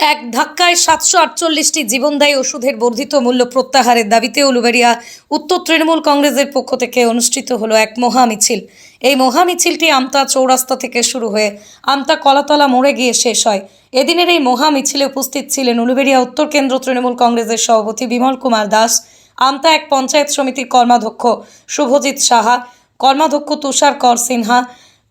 এক ধাক্কায় সাতশো আটচল্লিশটি জীবনদায়ী ওষুধের বর্ধিত মূল্য প্রত্যাহারের দাবিতে উলুবেড়িয়া উত্তর তৃণমূল কংগ্রেসের পক্ষ থেকে অনুষ্ঠিত হলো এক মহা মিছিল এই মহা মিছিলটি আমতা চৌরাস্তা থেকে শুরু হয়ে আমতা কলাতলা মোড়ে গিয়ে শেষ হয়। এদিনের এই মহা মিছিলে উপস্থিত ছিলেন উলুবেড়িয়া উত্তর কেন্দ্র তৃণমূল কংগ্রেসের সভাপতি বিমল কুমার দাস, আমতা এক পঞ্চায়েত সমিতির কর্মাধ্যক্ষ শুভজিৎ সাহা, কর্মাধ্যক্ষ তুষার কর সিনহা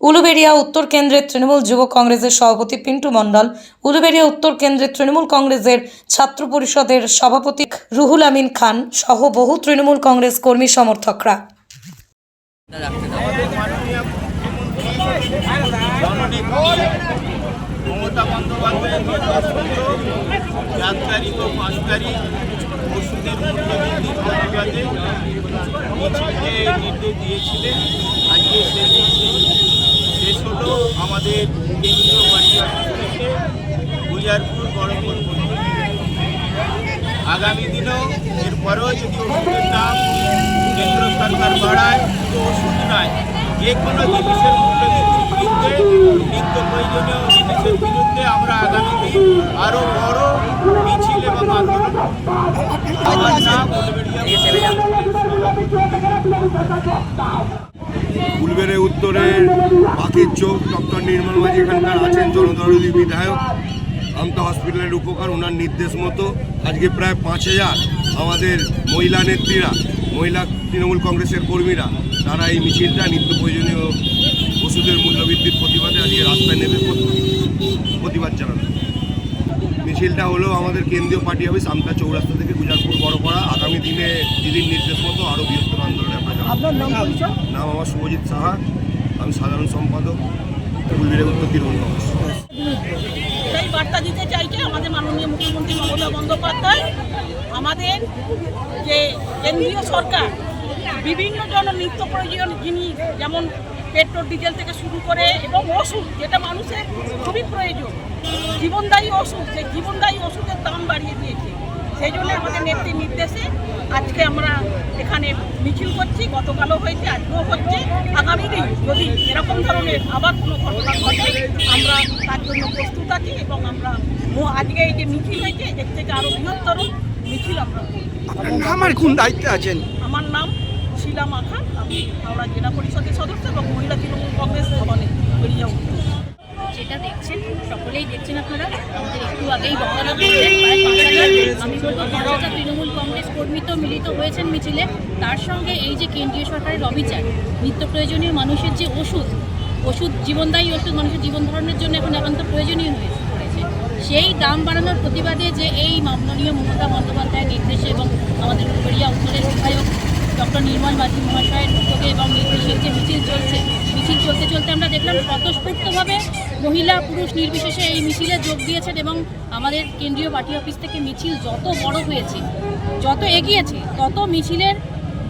উলুবেড়িয়া উত্তর কেন্দ্রের তৃণমূল যুব কংগ্রেসের সভাপতি পিন্টু মণ্ডল, উলুবেড়িয়া উত্তর কেন্দ্রের তৃণমূল কংগ্রেসের ছাত্র পরিষদের সভাপতি রুহুল আমিন খান সহ বহু তৃণমূল কংগ্রেস কর্মী সমর্থকরা। দিয়েছিলেন। আজকে সেই মিছিল শেষ হলো আমাদের কেন্দ্রীয় বাড়ি থেকে গুজারপুর বড়পুর আগামী দিনেও এরপরেও যদি ওষুধের দাম কেন্দ্র সরকার বাড়ায়, তো ওষুধ নয়। যে কোনো জিনিসের বিরুদ্ধে নিত্য প্রয়োজনীয় জিনিসের বিরুদ্ধে আমরা আগামী দিন আরও বড় মিছিল এবং আন্দোলন উত্তরের পাখির চোখ, ডক্টর নির্মল মাঝি এখানকার আছেন, জনদরদী বিধায়ক। আমতা হসপিটালের উপকার ওনার নির্দেশ মতো। আজকে প্রায় পাঁচ হাজার আমাদের মহিলা নেত্রীরা মহিলা তৃণমূল কংগ্রেসের কর্মীরা তারা এই মিছিলটা নিত্য প্রয়োজনীয় ওষুধের মূল্যবৃদ্ধির প্রতিবাদে আজকে রাস্তায় নেমে প্রতি- প্রতিবাদ জানানো মিছিলটা হলো আমাদের কেন্দ্রীয় পার্টি অফিস আমতা চৌরাস্তা থেকে গুজারপুর বড়পাড়া। আগামী দিনে দিদির নির্দেশ মতো আরও বৃহত্তর আন্দোলনে আপনার নাম আমার শুভজিৎ সাহা আমি সাধারণ সম্পাদক উত্তর তৃণমূল কংগ্রেস। বার্তা দিতে চাইছে আমাদের মাননীয় মুখ্যমন্ত্রী মমতা বন্দ্যোপাধ্যায়, আমাদের যে কেন্দ্রীয় সরকার, বিভিন্ন জন নিত্য প্রয়োজন জিনিস যেমন পেট্রোল, ডিজেল থেকে শুরু করে এবং ওষুধ, যেটা মানুষের খুবই প্রয়োজন, জীবনদায়ী ওষুধ, সেই জীবনদায়ী ওষুধের দাম বাড়িয়ে দিয়েছে। সেই জন্য আমাদের নেত্রীর নির্দেশে আজকে আমরা এখানে মিছিল করছি গতকালও হয়েছে আজকেও হচ্ছে। আগামী দিন যদি এরকম ধরনের আবার কোনো ঘটনা ঘটে আমরা তার জন্য প্রস্তুত আছি এবং আমরা আজকে এই যে মিছিল হয়েছে এর থেকে আরও বৃহত্তর মিছিল আমরা আমার কোন দায়িত্বে আছেন? আমার নাম শিলা মাখা আমি হাওড়া জেলা পরিষদের সদস্য এবং মহিলা তৃণমূল কংগ্রেস ভবনে বেরিয়ে যেটা দেখছেন সকলেই দেখছেন আপনারা আমাদের একটু আগেই বক্তারা তৃণমূল কংগ্রেস কর্মী তো মিলিত হয়েছেন মিছিলে, তার সঙ্গে এই যে কেন্দ্রীয় সরকারের অবিচার, নিত্য প্রয়োজনীয় মানুষের যে ওষুধ ওষুধ জীবনদায়ী ওষুধ, মানুষের জীবন ধারণের জন্য এখন একান্ত প্রয়োজনীয় হয়ে পড়েছে সেই দাম বাড়ানোর প্রতিবাদে যে এই মাননীয় মমতা বন্দ্যোপাধ্যায়ের নির্দেশে এবং আমাদের উত্তরিয়া উত্তরের বিধায়ক ডক্টর নির্মল মাঝি মহাশয়ের উদ্যোগে এবং নির্দেশের যে মিছিল চলছে মিছিল চলতে চলতে আমরা দেখলাম স্বতঃস্ফূর্তভাবে মহিলা পুরুষ নির্বিশেষে এই মিছিলে যোগ দিয়েছেন এবং আমাদের কেন্দ্রীয় পার্টি অফিস থেকে মিছিল যত বড় হয়েছে যত এগিয়েছে তত মিছিলের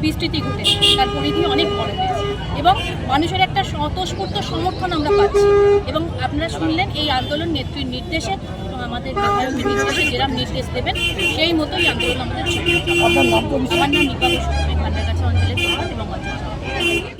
বিস্তৃতি ঘটেছে। তার পরিধি অনেক বড় হয়েছে এবং মানুষের একটা স্বতঃস্ফূর্ত সমর্থন আমরা পাচ্ছি। এবং আপনারা শুনলেন এই আন্দোলন নেত্রীর নির্দেশে আমাদের নির্দেশে যেরাম নির্দেশ দেবেন সেই মতোই আন্দোলন আমাদের আমার নাম নিপা বসু। আমি ভান্ডারগাছা অঞ্চলের এবং অঞ্চল।